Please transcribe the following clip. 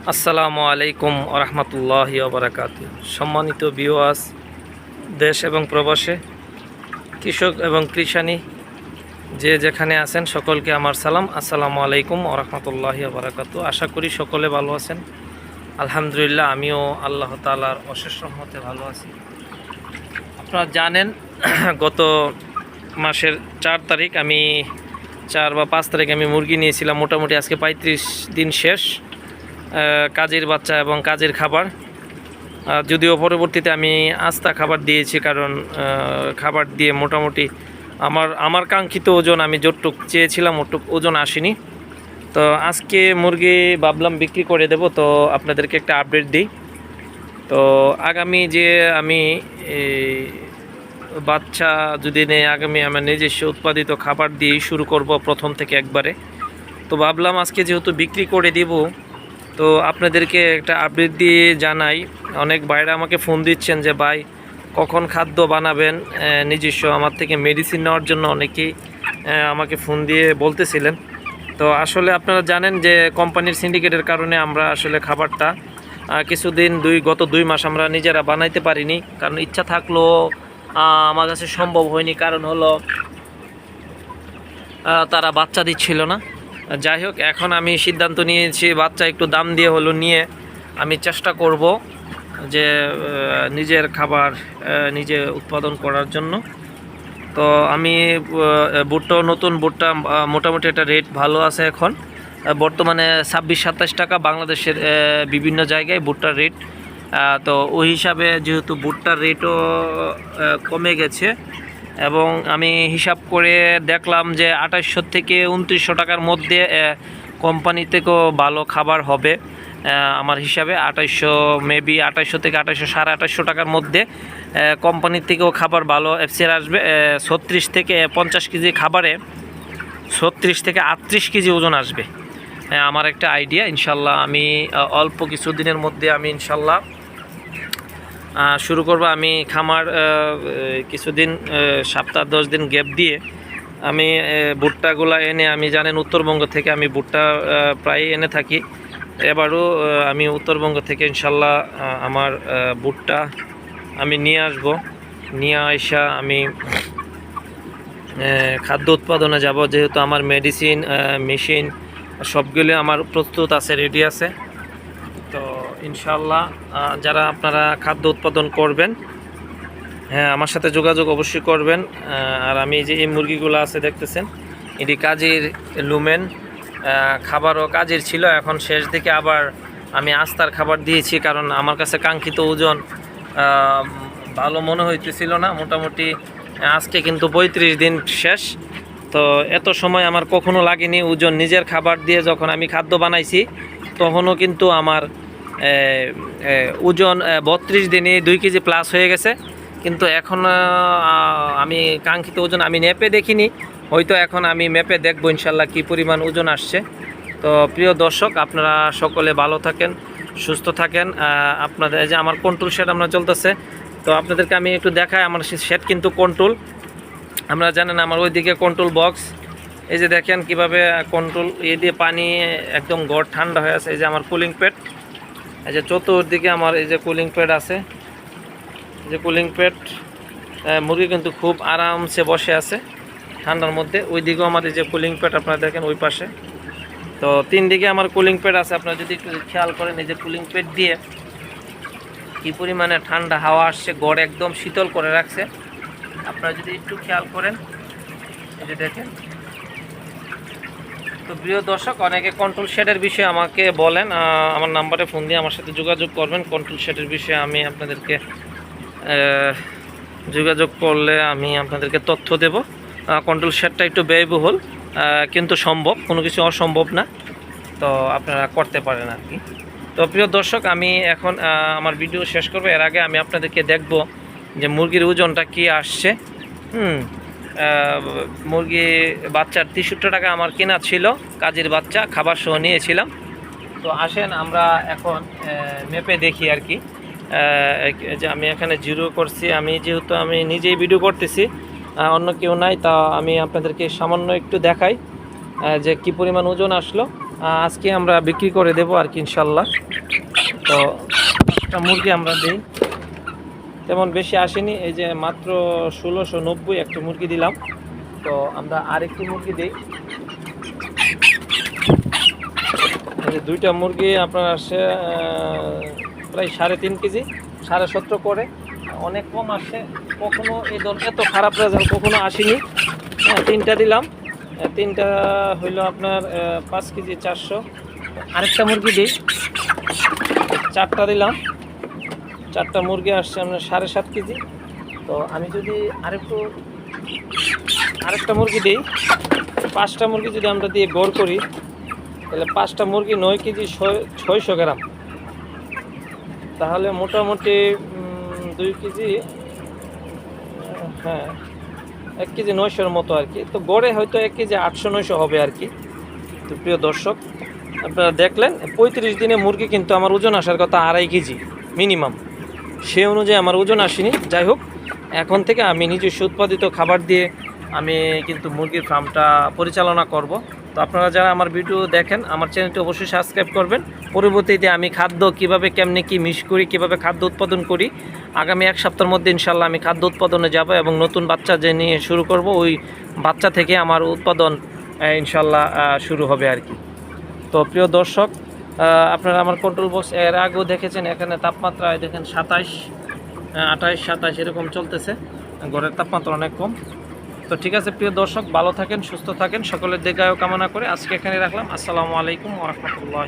আসসালামু আলাইকুম আরহামতুল্লাহ বারাকাত সম্মানিত বিওয়াস দেশ এবং প্রবাসে, কৃষক এবং কৃষানি যে যেখানে আছেন সকলকে আমার সালাম। আসসালামু আলাইকুম আরহামতুল্লাহ বারাকাতু আশা করি সকলে ভালো আছেন। আলহামদুলিল্লাহ, আমিও আল্লাহ তালার অশেষ রহমতে ভালো আছি। আপনারা জানেন, গত মাসের চার তারিখ আমি চার বা পাঁচ তারিখ আমি মুরগি নিয়েছিলাম। মোটামুটি আজকে পঁয়ত্রিশ দিন শেষ। কাজের বাচ্চা এবং কাজের খাবার। যদিও পরবর্তীতে আমি আস্তা খাবার দিয়েছি, কারণ খাবার দিয়ে মোটামুটি আমার আমার কাঙ্ক্ষিত ওজন আমি যতটুক চেয়েছিলাম ওটুক ওজন আসেনি। তো আজকে মুরগি ভাবলাম বিক্রি করে দেব, তো আপনাদেরকে একটা আপডেট দিই। তো আগামী যে আমি বাচ্চা যদি নেই, আগামী আমার নিজস্ব উৎপাদিত খাবার দিয়েই শুরু করব প্রথম থেকে একবারে। তো ভাবলাম আজকে যেহেতু বিক্রি করে দিব তো আপনাদেরকে একটা আপডেট দিয়ে জানাই। অনেক ভাইরা আমাকে ফোন দিচ্ছেন যে, ভাই, কখন খাদ্য বানাবেন? নিজস্ব আমার থেকে মেডিসিন নেওয়ার জন্য অনেকেই আমাকে ফোন দিয়ে বলতেছিলেন। তো আসলে আপনারা জানেন যে কোম্পানির সিন্ডিকেটের কারণে আমরা আসলে খাবারটা কিছুদিন দুই, গত দুই মাস আমরা নিজেরা বানাইতে পারিনি। কারণ ইচ্ছা থাকলেও আমার কাছে সম্ভব হয়নি। কারণ হলো তারা বাচ্চা দিচ্ছিল না। যাই হোক এখন আমি সিদ্ধান্ত নিয়েছি বাচ্চা একটু দাম দিয়ে হলো নিয়ে আমি চেষ্টা করব যে নিজের খাবার নিজে উৎপাদন করার জন্য। তো আমি আহ, বুটটাও নতুন বুটটা মোটামুটি একটা রেট ভালো আছে এখন। বর্তমানে ছাব্বিশ সাতাশ টাকা বাংলাদেশের বিভিন্ন জায়গায় ভুট্টার রেট তো ওই হিসাবে যেহেতু ভুট্টার রেটও কমে গেছে এবং আমি হিসাব করে দেখলাম যে আঠাশশো থেকে উনত্রিশশো টাকার মধ্যে কোম্পানি থেকেও ভালো খাবার হবে আমার হিসাবে আঠাশশো মেবি আঠাশশো থেকে আঠাশশো সাড়ে আঠাশশো টাকার মধ্যে কোম্পানির থেকেও খাবার ভালো এফসিআর আসবে ছত্রিশ থেকে পঞ্চাশ কেজি খাবারে ছত্রিশ থেকে আটত্রিশ কেজি ওজন আসবে। আমার একটা আইডিয়া ইনশাল্লাহ আমি অল্প কিছু দিনের মধ্যে আমি, ইনশাল্লাহ শুরু করব আমি খামার কিছুদিন সপ্তাহ, দশ দিন গ্যাপ দিয়ে আমি ভুট্টাগুলা এনে, আমি জানেন উত্তরবঙ্গ থেকে আমি ভুট্টা প্রায় এনে থাকি। এবারও আমি উত্তরবঙ্গ থেকে ইনশাল্লাহ আমার ভুট্টা আমি নিয়ে আসব। নিয়ে আসা আমি খাদ্য উৎপাদনে যাব। যেহেতু আমার মেডিসিন মেশিন সবগুলো আমার প্রস্তুত আছে রেডি আছে। ইনশাল্লাহ যারা আপনারা খাদ্য উৎপাদন করবেন হ্যাঁ আমার সাথে যোগাযোগ অবশ্যই করবেন আর আমি যে এই মুরগিগুলো আছে দেখতেছেন, এটি কাজের লুমেন খাবারও কাজের ছিল, এখন শেষ দিকে আবার আমি আস্তার খাবার দিয়েছি, কারণ আমার কাছে কাঙ্ক্ষিত ওজন ভালো মনে হইতেছিল না, মোটামুটি আজকে কিন্তু পঁয়ত্রিশ দিন শেষ, তো এত সময় আমার কখনো লাগেনি ওজন নিজের খাবার দিয়ে যখন আমি খাদ্য বানাইছি, তখনও কিন্তু আমার ওজন বত্রিশ দিনে দুই কেজি প্লাস হয়ে গেছে। কিন্তু এখন আমি কাঙ্ক্ষিত ওজন আমি মেপে দেখিনি। হয়তো এখন আমি মেপে দেখব ইনশাল্লাহ কী পরিমাণ ওজন আসছে। তো প্রিয় দর্শক, আপনারা সকলে ভালো থাকেন, সুস্থ থাকেন। আপনাদের যে আমার কন্ট্রোল সেট আমরা চলতেছে, তো আপনাদেরকে আমি একটু দেখাই, আমার সেট কিন্তু কন্ট্রোল আমরা জানেন আমার ওইদিকে কন্ট্রোল বক্স এই যে দেখেন কীভাবে কন্ট্রোল ইয়ে দিয়ে পানি একদম গড় ঠান্ডা হয়ে আছে, এই যে আমার কুলিং প্যাড এই যে চতুর্দিকে আমার এই যে কুলিং প্যাড আছে। যে কুলিং প্যাড মুরগি কিন্তু খুব আরামসে বসে আছে ঠান্ডার মধ্যে। ওই দিকেও আমার এই যে কুলিং প্যাড আপনারা দেখেন ওই পাশে। তো তিন দিকে আমার কুলিং প্যাড আছে। আপনারা যদি একটু খেয়াল করেন, এই যে কুলিং প্যাড দিয়ে কী পরিমাণে ঠান্ডা হাওয়া আসছে, গড় একদম শীতল করে রাখছে। আপনারা যদি একটু খেয়াল করেন, এই যে দেখেন তো প্রিয় দর্শক, অনেকে কন্ট্রোল শেডের বিষয়ে আমাকে বলেন আমার নাম্বারে ফোন দিয়ে আমার সাথে যোগাযোগ করবেন। কন্ট্রোল শেডের বিষয়ে আমি আপনাদেরকে যোগাযোগ করলে আমি আপনাদেরকে তথ্য দেব। কন্ট্রোল শেডটা একটু ব্যয়বহুল কিন্তু সম্ভব, কোনো কিছু অসম্ভব না, তো আপনারা করতে পারেন আর কি। তো প্রিয় দর্শক, আমি এখন আমার ভিডিও শেষ করব। এর আগে আমি আপনাদেরকে দেখব যে মুরগির ওজনটা কি আসছে। হুম মুরগি বাচ্চার তেষট্টি টাকা আমার কেনা ছিল, কাজের বাচ্চা, খাবার সহ নিয়েছিলাম। তো আসেন, আমরা এখন মেপে দেখি আর কি। যে আমি এখানে জিরো করছি, আমি যেহেতু আমি নিজেই ভিডিও করতেছি অন্য কেউ নাই, তা আমি আপনাদেরকে সামান্য একটু দেখাই যে কি পরিমাণ ওজন আসলো। আজকে আমরা বিক্রি করে দেবো আর কি, ইনশাল্লাহ। তো একটা মুরগি আমরা দিই। তেমন বেশি আসেনি। এই যে মাত্র ষোলোশো নব্বই একটা মুরগি দিলাম। তো আমরা আরেকটি মুরগি দিই। দুইটা মুরগি আপনার আসে প্রায় সাড়ে তিন কেজি, সাড়ে সতেরো করে। অনেক কম আসে। কখনো এই দল এত খারাপ রেজাল্ট কখনো আসেনি। হ্যাঁ তিনটা দিলাম। তিনটা হইল আপনার পাঁচ কেজি চারশো। আরেকটা মুরগি দিই। চারটা দিলাম। চারটা মুরগি আসছে আপনার সাড়ে সাত কেজি। তো আমি যদি আরেকটু, আরেকটা মুরগি দিই, পাঁচটা মুরগি যদি আমরা দিয়ে গড় করি, তাহলে পাঁচটা মুরগি নয় কেজি ছয়- ছয়শো গ্রাম। তাহলে মোটামুটি দুই কেজি হ্যাঁ এক কেজি নয়শোর মতো আর কি। তো গড়ে হয়তো এক কেজি আটশো, নয়শো হবে আর কি। তো প্রিয় দর্শক, আপনারা দেখলেন, পঁয়ত্রিশ দিনে মুরগি কিন্তু আমার ওজন আসার কথা আড়াই কেজি, মিনিমাম। সে অনুযায়ী আমার ওজন আসেনি। যাই হোক, এখন থেকে আমি নিজস্ব উৎপাদিত খাবার দিয়ে আমি কিন্তু মুরগির ফার্মটা পরিচালনা করব। তো আপনারা যারা আমার ভিডিও দেখেন, আমার চ্যানেলটি অবশ্যই সাবস্ক্রাইব করবেন। পরবর্তীতে আমি খাদ্য কীভাবে, কেমনে, কি মিশ করি, কীভাবে খাদ্য উৎপাদন করি, আগামী এক সপ্তাহের মধ্যে ইনশাল্লাহ আমি খাদ্য উৎপাদনে যাব এবং নতুন বাচ্চা যে নিয়ে শুরু করব, ওই বাচ্চা থেকে আমার উৎপাদন ইনশাল্লাহ শুরু হবে আর কি। তো প্রিয় দর্শক আপনারা আমার কন্ট্রোল বক্স এর আগেও দেখেছেন, এখানে তাপমাত্রা দেখেন সাতাইশ আঠাইশ, সাতাইশ এরকম চলতেছে। ঘরের তাপমাত্রা অনেক কম। তো ঠিক আছে, প্রিয় দর্শক, ভালো থাকেন, সুস্থ থাকেন, সকলের দীর্ঘায়ু কামনা করে আজকে এখানে রাখলাম। আসসালামু আলাইকুম ওরহমতুল্লাহ